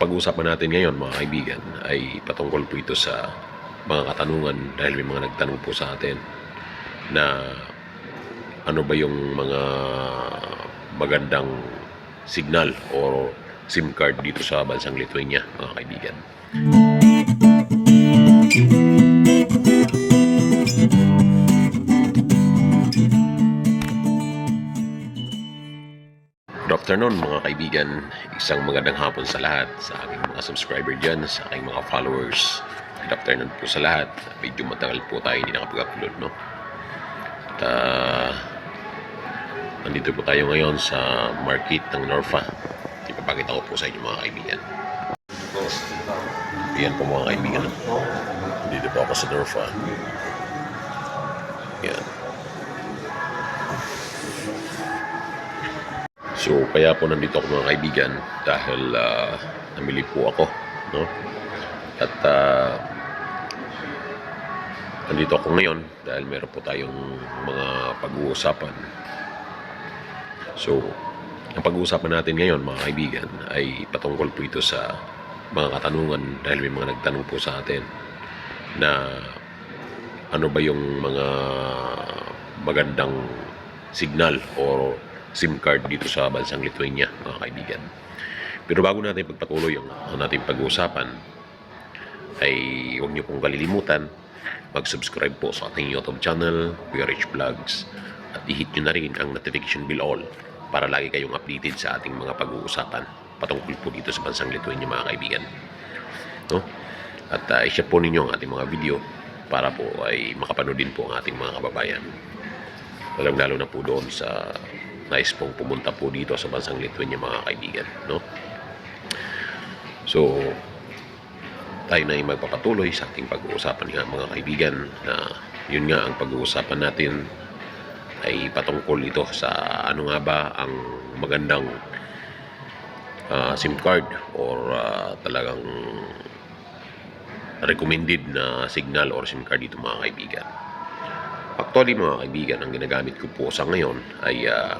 pag-uusapan natin ngayon mga kaibigan ay patungkol po ito sa mga katanungan dahil may mga nagtanong po sa atin na ano ba yung mga magandang signal o SIM card dito sa bansang Lithuania mga kaibigan. Good afternoon mga kaibigan. Isang magandang hapon sa lahat, sa aking mga subscriber dyan, sa aking mga followers. Good afternoon po sa lahat. Medyo matagal po tayo hindi nakapag-upload, no? At ah, nandito po tayo ngayon sa market ng Norfa. Ipapakita ko po sa inyo mga kaibigan. Yan po mga kaibigan. Dito po ako sa Norfa. Yan. So, kaya po nandito ako mga kaibigan dahil ah, namili po ako, no? At ah, nandito ako ngayon dahil meron po tayong mga pag-uusapan. So, ang pag-uusapan natin ngayon mga kaibigan ay patungkol po ito sa mga katanungan dahil may mga nagtanong po sa atin na ano ba yung mga magandang signal o SIM card dito sa bansang Lithuania, mga kaibigan. Pero bago natin pagpatuloy ang, ang nating pag-uusapan, ay huwag niyo pong kalilimutan mag-subscribe po sa ating YouTube channel, Rich Vlogs, at i-hit niyo na rin ang notification bell all para lagi kayong updated sa ating mga pag-uusapan patungkol po dito sa bansang Lithuania, mga kaibigan. No? At uh, i-share po ninyo ang ating mga video para po ay makapanood din po ang ating mga kababayan. Lalong lalo na po doon sa nais pong pumunta po dito sa bansang Lithuania mga kaibigan. No? So, tayo na ay magpapatuloy sa ating pag-uusapan nga mga kaibigan na yun nga ang pag-uusapan natin ay patungkol ito sa ano nga ba ang magandang ah, SIM card or ah, talagang recommended na signal or SIM card dito mga kaibigan. Actually mga kaibigan, ang ginagamit ko po sa ngayon ay ah,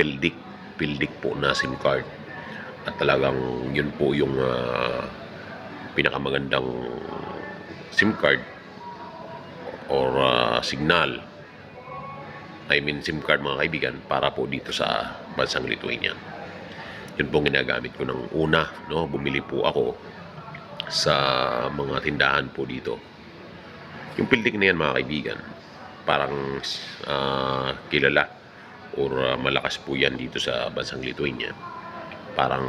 Pildik, Pildik po na SIM card. At talagang yun po yung ah, pinakamagandang SIM card or ah, signal. I mean SIM card mga kaibigan para po dito sa bansang Lithuania. Yun po ginagamit ko ng una, no? Bumili po ako sa mga tindahan po dito. Yung Pildik na yan mga kaibigan, parang ah, kilala or ah, malakas po yan dito sa bansang Lithuania. Parang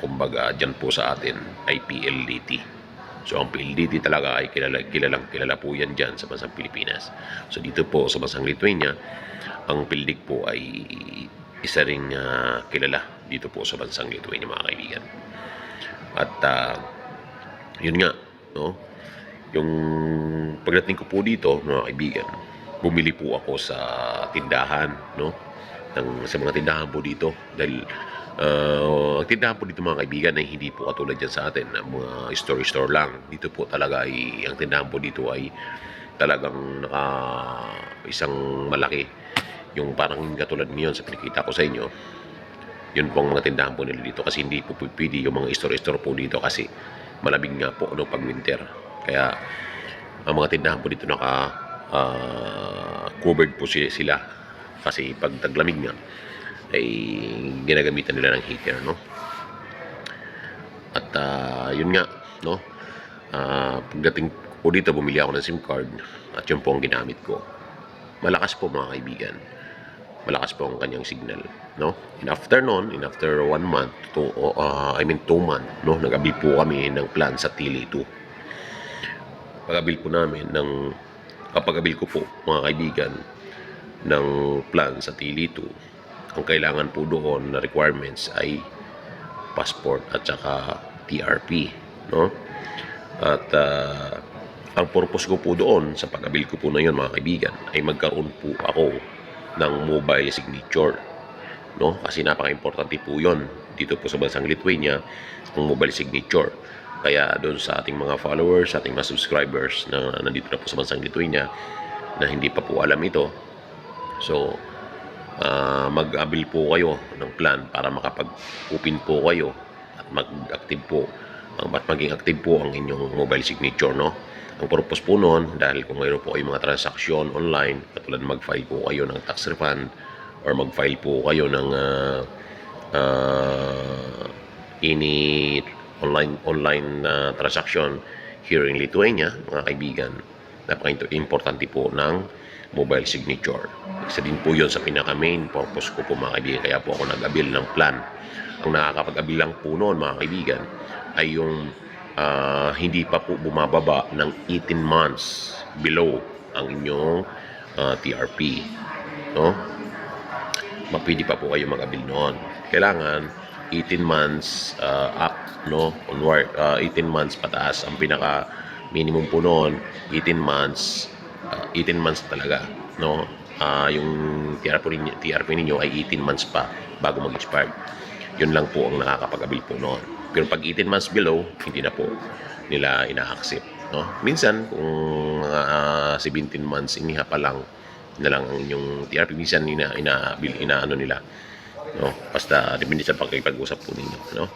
kumbaga dyan po sa atin ay PLDT. So ang PLDT talaga ay kilala, kilalang kilala po yan dyan sa bansang Pilipinas. So dito po sa bansang Lithuania, ang Pildik po ay isa ring ah, kilala dito po sa bansang Lithuania mga kaibigan. At ah, yun nga, no? Yung pagdating ko po dito, mga kaibigan, bumili po ako sa tindahan, no? Ng, sa mga tindahan po dito dahil uh, ang tindahan po dito mga kaibigan ay hindi po katulad dyan sa atin ang mga store store lang. Dito po talaga ay ang tindahan po dito ay talagang naka isang malaki. Yung parang katulad ngayon sa pinakita ko sa inyo yun pong mga tindahan po nila dito kasi hindi po pwede yung mga store-store po dito kasi malamig nga po no, pag winter. Kaya ang mga tindahan po dito naka ah, covered po si- sila kasi pag taglamig nga ay ginagamitan nila ng heater no. At ah, yun nga no. Ah, pagdating po dito bumili ako ng SIM card at yun po ang ginamit ko. Malakas po mga kaibigan malakas po ang kanyang signal no in after noon in after one month to uh, I mean two month no nag-abil po kami ng plan sa Tili 2 pag-abil po namin ng kapag-abil ko po mga kaibigan ng plan sa Tili 2 ang kailangan po doon na requirements ay passport at saka TRP no at uh, ang purpose ko po doon sa pag-abil ko po na yun mga kaibigan ay magkaroon po ako ng mobile signature. No? Kasi napaka-importante po yon dito po sa bansang Lithuania ang mobile signature. Kaya doon sa ating mga followers, sa ating mga subscribers na nandito na po sa bansang Lithuania na hindi pa po alam ito. So, ah, mag-abil po kayo ng plan para makapag-open po kayo at mag-active po ang at maging active po ang inyong mobile signature no? Ang purpose po noon dahil kung mayroon po kayong mga transaksyon online katulad mag-file po kayo ng tax refund or mag-file po kayo ng ah, ah, any online online na transaction here in Lithuania mga kaibigan napaka-importante po ng mobile signature. Isa din po yun sa pinaka main purpose ko po mga kaibigan. Kaya po ako nag-abil ng plan. Ang nakakapag-abil lang po noon mga kaibigan ay yung ah, hindi pa po bumababa ng 18 months below ang inyong ah, TRP. No? Mapili pa po kayo mag-abil noon. Kailangan 18 months uh, up no onward uh, 18 months pataas ang pinaka minimum po noon 18 months uh, 18 months talaga no? Ah, yung TRP ninyo, TRP ninyo ay 18 months pa bago mag-expire. Yun lang po ang nakakapag-abil po noon. Pero pag 18 months below hindi na po nila ina-accept no? Minsan kung mga ah, 17 months iniha pa lang na lang ang inyong TRP minsan ina ina, ina, ina ano nila no? Basta depende sa pagkipag-usap po ninyo no?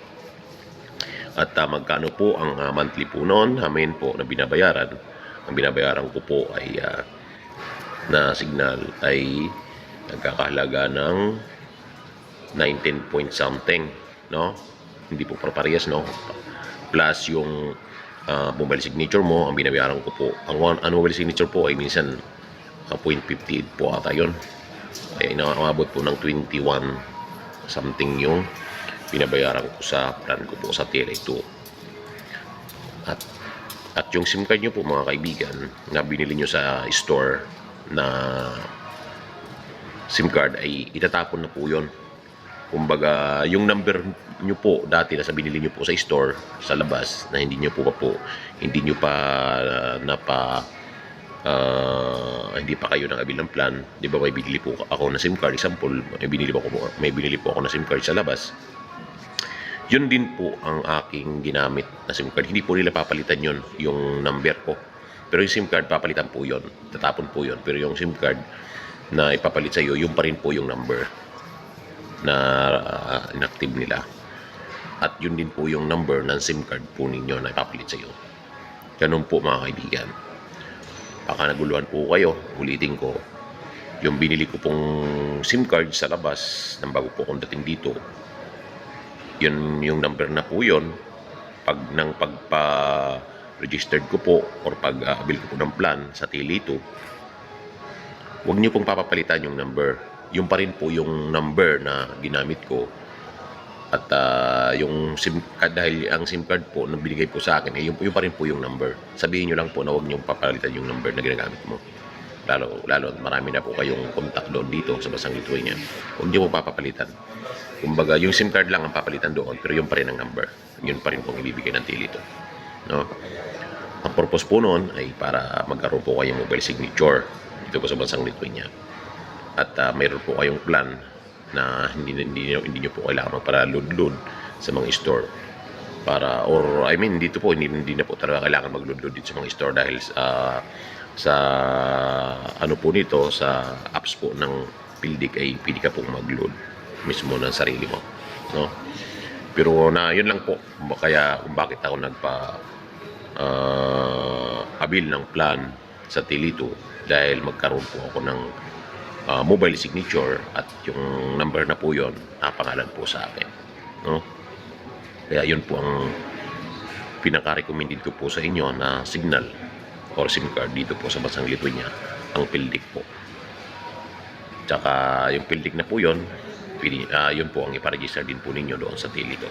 At ah, magkano po ang ah, monthly po noon? Amin po na binabayaran ang binabayaran ko po ay ah, na signal ay nagkakahalaga ng 19 point something no? Hindi po parehas no? Plus yung ah, mobile signature mo ang binabayaran ko po ang one ang mobile signature po ay minsan ah, 0.58 po ata yun. Ay inaabot po ng 21 something yung binabayaran ko sa plan ko po sa Tele2 at at yung SIM card nyo po mga kaibigan na binili nyo sa store na SIM card ay itatapon na po yon kumbaga yung number nyo po dati na sa binili nyo po sa store sa labas na hindi nyo po pa po hindi nyo pa uh, napa ah, hindi pa kayo nakabil ng plan. Di ba may binili po ako na SIM card example may binili po ako may binili po ako na SIM card sa labas yun din po ang aking ginamit na SIM card. Hindi po nila papalitan yun, yung number ko. Pero yung SIM card, papalitan po yun. Tatapon po yun. Pero yung SIM card na ipapalit sa iyo, yun pa rin po yung number na ah, inactive nila. At yun din po yung number ng SIM card po ninyo na ipapalit sa iyo. Ganun po mga kaibigan. Baka naguluhan po kayo, ulitin ko. Yung binili ko pong SIM card sa labas, nang bago po akong dating dito, yun yung number na po yun. Pag nang pagpa registered ko po or pag uh, bill ko po ng plan sa Tele2 huwag niyo pong papapalitan yung number. Yung pa rin po yung number na ginamit ko. At ah, yung SIM card dahil ang SIM card po na binigay po sa akin eh, yung, yung pa rin po yung number. Sabihin niyo lang po na huwag niyo papalitan yung number na ginagamit mo. Lalo lalo marami na po kayong contact doon dito sa Basang Lithuania huwag niyo po papapalitan Kumbaga, yung SIM card lang ang papalitan doon, pero yun pa rin ang number. Yun pa rin pong ibibigay ng Telito. No? Ang purpose po noon ay para magkaroon po kayong mobile signature dito po sa bansang Lithuania. At ah, mayroon po kayong plan na hindi, hindi, hindi nyo po kailangan magpara-load-load sa mga store para or I mean dito po hindi, hindi na po talaga kailangan mag-load-load dito sa mga store dahil sa sa ano po nito sa apps po ng Pildic ay pili ka pong mag-load mismo ng sarili mo no? Pero na yun lang po kaya kung bakit ako nagpa ah, abil ng plan sa Tilito dahil magkaroon po ako ng ah, mobile signature at yung number na po yon napangalan po sa akin no? Kaya yun po ang pinaka-recommended ko po sa inyo na signal or SIM card dito po sa Bansang Lithuania ang Pildic po. Tsaka yung Pildic na po yon pili, ah, yun po ang iparegister din po ninyo doon sa Tilito.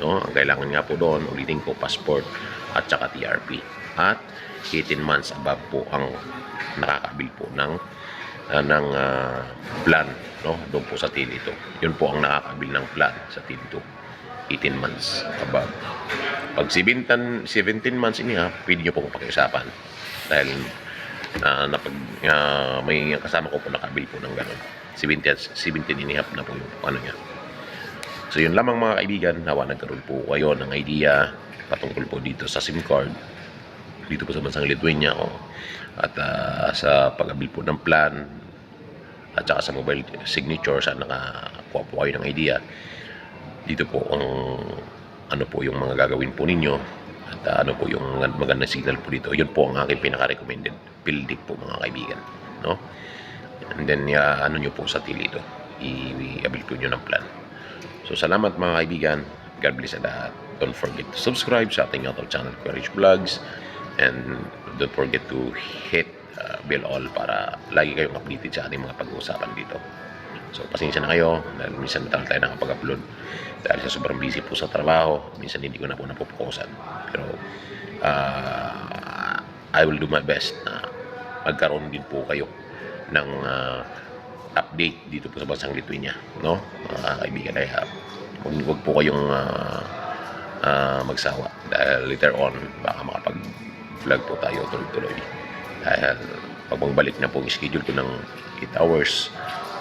No? Ang kailangan nga po doon, ulitin ko, passport at saka TRP. At 18 months above po ang nakakabil po ng ah, ng ah, plan no doon po sa Tilito. Yun po ang nakakabil ng plan sa Tilito. 18 months above. Pag 17, 17 months iniha, pwede nyo pong pakiusapan. Dahil na napag ah, may kasama ko po nakabil po ng gano'n. 17, 17 and na po yung ano niya. So yun lamang mga kaibigan, nawa nagkaroon po kayo ng idea patungkol po dito sa SIM card dito po sa bansang Lithuania o at ah, sa pag-abil po ng plan at saka sa mobile signature sa nakakuha po kayo ng idea dito po ang ano po yung mga gagawin po ninyo at ah, ano po yung mag- magandang signal po dito. Yun po ang aking pinaka-recommended pildik po mga kaibigan. No? And then, ya, ano nyo po sa tili ito. I-abilit po nyo ng plan. So, salamat mga kaibigan. God bless sa lahat. Don't forget to subscribe sa ating YouTube channel, Courage Vlogs. And don't forget to hit uh, bell all para lagi kayong updated sa ating mga pag-uusapan dito. So, pasensya na kayo dahil minsan tayo tayo nakapag-upload dahil sa sobrang busy po sa trabaho. Minsan hindi ko na po napupukusan. Pero, uh, I will do my best na magkaroon din po kayo ng uh, update dito po sa bansang Lithuania. No? Mga kaibigan, ay huwag, huwag po kayong uh, uh, magsawa dahil later on baka makapag-vlog po tayo tuloy-tuloy. Dahil pag magbalik na po ang schedule ko ng 8 hours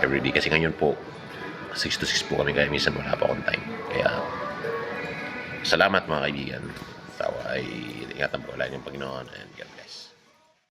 everyday kasi ngayon po 6 to 6 po kami kaya minsan wala pa akong time. Kaya salamat mga kaibigan. Tawa ay ingatan po lagi ng Panginoon and God bless.